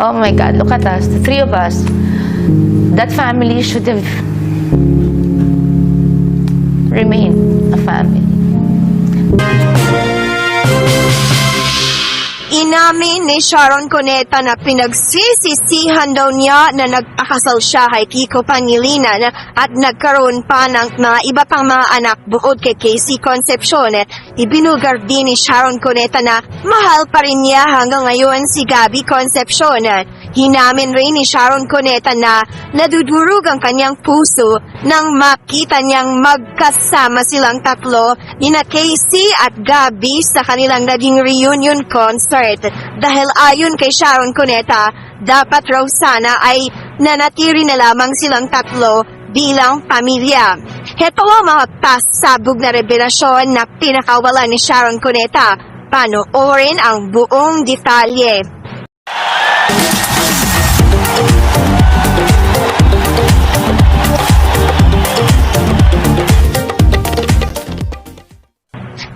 Oh my God, look at us, the three of us. That family should have remained a family. Inamin ni Sharon Cuneta na pinagsisisihan daw niya na nagpakasal siya kay Kiko Pangilinan at nagkaroon pa ng mga iba pang mga anak bukod kay Casey Concepcion. Ibinugar din ni Sharon Cuneta na mahal pa rin niya hanggang ngayon si Gabby Concepcion. Hinamin rin ni Sharon Cuneta na nadudurog ang kanyang puso nang makita niyang magkasama silang tatlo ni na Casey at Gabby sa kanilang naging reunion concert. Dahil ayon kay Sharon Cuneta, dapat raw sana ay nanatiri na lamang silang tatlo bilang pamilya. Heto ang mga pasabog na revelasyon na pinakawala ni Sharon Cuneta. Panoorin ang buong detalye.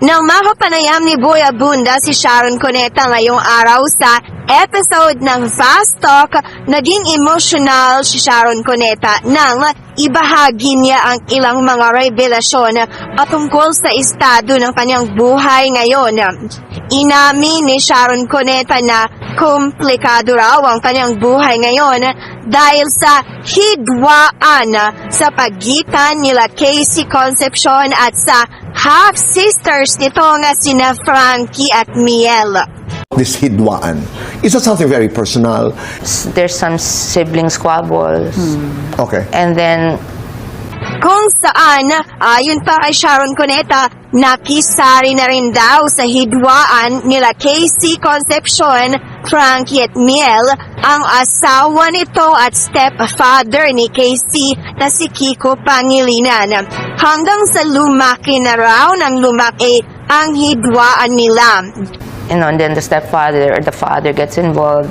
Nang makapanayam ni Boy Abunda si Sharon Cuneta ngayong araw sa episode ng Fast Talk, naging emotional si Sharon Cuneta nang ibahagi niya ang ilang mga revelasyon patungkol sa estado ng kanyang buhay ngayon. Inamin ni Sharon Cuneta na komplikado raw ang kanyang buhay ngayon dahil sa hidwaan sa pagitan nila Casey Concepcion at sa half-sisters nito nga sina Frankie at Miel. this hidwaan. Is that something very personal? There's some sibling squabbles. Okay. And then Kung saan, ayon pa kay Sharon Cuneta, nakisari na rin daw sa hidwaan nila Casey Concepcion, Frankie at Miel, ang asawa nito at stepfather ni Casey na si Kiko Pangilinan. Hanggang sa lumaki na raw ng lumaki ang hidwaan nila. you know, and then the stepfather or the father gets involved.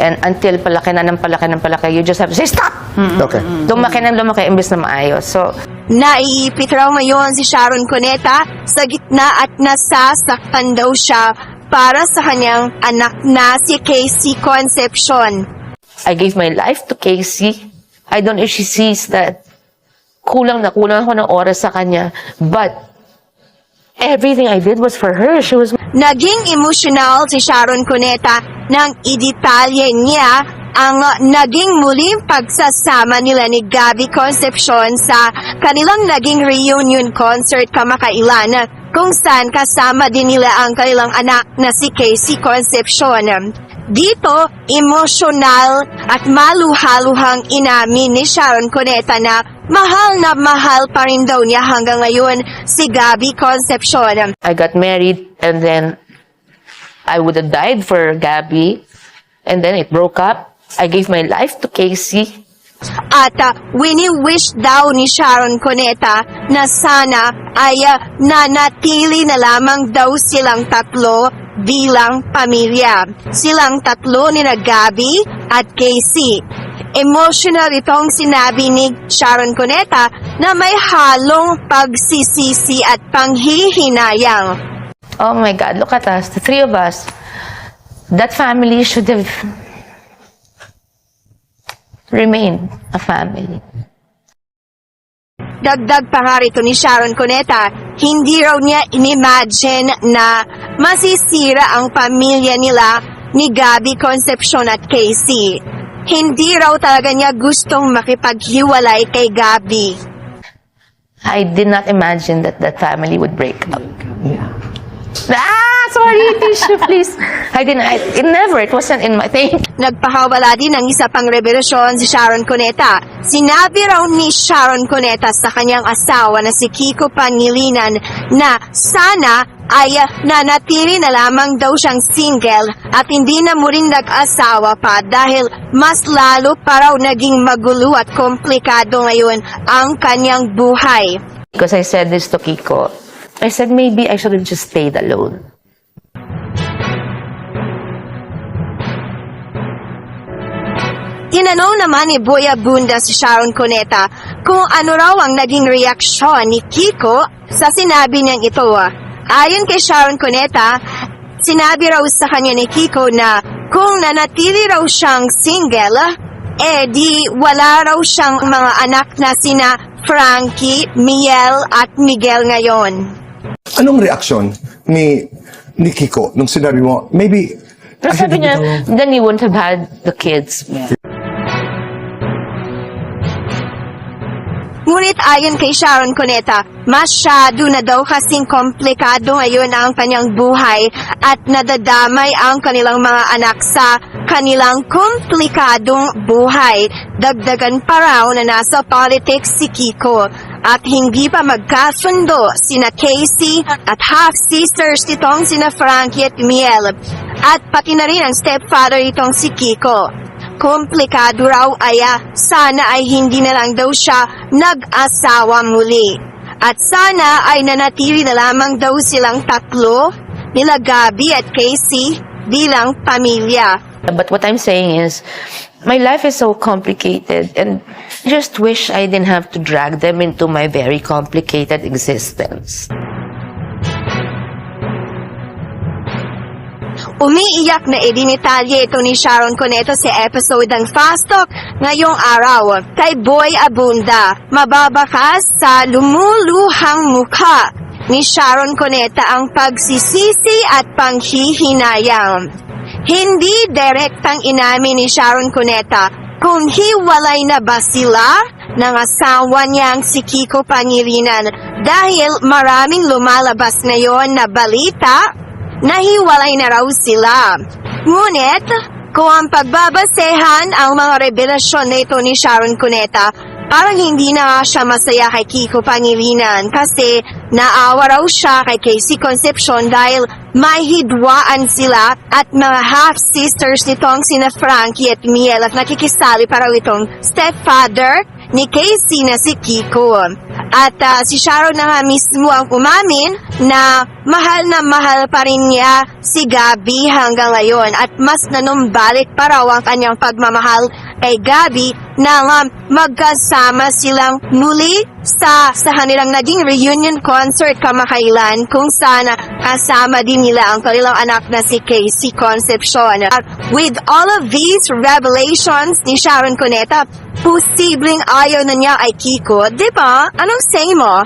And until palaki na ng palaki ng palaki, you just have to say, stop! Okay. Lumaki ng lumaki, imbes na maayos. So, Naiipit raw ngayon si Sharon Cuneta sa gitna at nasasaktan daw siya para sa kanyang anak na si Casey Concepcion. I gave my life to Casey. I don't know if she sees that kulang na kulang ako ng oras sa kanya. But, everything I did was for her. She was Naging emotional si Sharon Cuneta nang idetalye niya ang naging muling pagsasama nila ni Gabby Concepcion sa kanilang naging reunion concert kamakailan kung saan kasama din nila ang kanilang anak na si Casey Concepcion. Dito, emosyonal at maluhaluhang inamin ni Sharon Cuneta na mahal na mahal pa rin daw niya hanggang ngayon si Gabby Concepcion. I got married and then I would have died for Gabby. And then it broke up. I gave my life to Casey. At uh, wini-wish daw ni Sharon Cuneta na sana ay uh, nanatili na lamang daw silang tatlo bilang pamilya. Silang tatlo ni na Gabby at Casey. Emotional itong sinabi ni Sharon Cuneta na may halong pagsisisi at panghihinayang. Oh my God, look at us, the three of us. That family should have remained a family. Dagdag pa nga rito ni Sharon Cuneta, hindi raw niya inimagine na masisira ang pamilya nila ni Gabby Concepcion at Casey. Hindi raw talaga niya gustong makipaghiwalay kay Gabby. I did not imagine that that family would break up. Ah, sorry, tissue, please. I didn't, I, it never, it wasn't in my thing. Nagpakawala din ng isa pang revelasyon si Sharon Cuneta. Sinabi raw ni Sharon Cuneta sa kanyang asawa na si Kiko Pangilinan na sana ay ah, nanatili na lamang daw siyang single at hindi na muling nag-asawa pa dahil mas lalo pa raw naging magulo at komplikado ngayon ang kanyang buhay. Because I said this to Kiko. I said maybe I should have just stayed alone. Tinanong naman ni Boya Bunda si Sharon Cuneta kung ano raw ang naging reaksyon ni Kiko sa sinabi niyang ito. Ayon kay Sharon Cuneta, sinabi raw sa kanya ni Kiko na kung nanatili raw siyang single, eh di wala raw siyang mga anak na sina Frankie, Miel at Miguel ngayon. Anong reaksyon ni, ni Kiko nung sinabi mo, maybe, Pero I sabi should niya, then you wouldn't have had the kids. Ngunit ayon kay Sharon Cuneta, masyado na daw kasing komplikado ngayon ang kanyang buhay at nadadamay ang kanilang mga anak sa kanilang komplikadong buhay. Dagdagan pa raw na nasa politics si Kiko at hindi pa magkasundo sina Casey at half-sisters nitong sina Frankie at Miel at pati na rin ang stepfather nitong si Kiko. Komplikado raw aya, sana ay hindi na lang daw siya nag-asawa muli. At sana ay nanatili na lamang daw silang tatlo, nila Gabi at Casey, bilang pamilya. But what I'm saying is, my life is so complicated and just wish I didn't have to drag them into my very complicated existence. Umiiyak na idinitalye ito ni Sharon Cuneta sa episode ng Fast Talk ngayong araw. Kay Boy Abunda, mababakas sa lumuluhang mukha ni Sharon Cuneta ang pagsisisi at panghihinayang. Hindi direktang inamin ni Sharon Cuneta kung hiwalay na ba sila ng asawa niyang si Kiko Pangilinan dahil maraming lumalabas ngayon na balita nahiwalay na raw sila. Ngunit, kung ang pagbabasehan ang mga revelasyon na ito ni Sharon Cuneta, parang hindi na siya masaya kay Kiko Pangilinan kasi naawa raw siya kay Casey Concepcion dahil may hidwaan sila at mga half-sisters nitong sina Frankie at Miel at nakikisali pa raw itong stepfather ni Casey na si Kiko. At ah, si Sharon na nga mismo ang umamin na mahal na mahal pa rin niya si Gabi hanggang ngayon at mas nanumbalik pa raw ang kanyang pagmamahal kay Gabi na nga magkasama silang muli sa, sa kanilang naging reunion concert kamakailan kung sana kasama din nila ang kanilang anak na si Casey Concepcion. At with all of these revelations ni Sharon Cuneta, posibleng ayaw na niya ay Kiko, di ba? Anong say mo?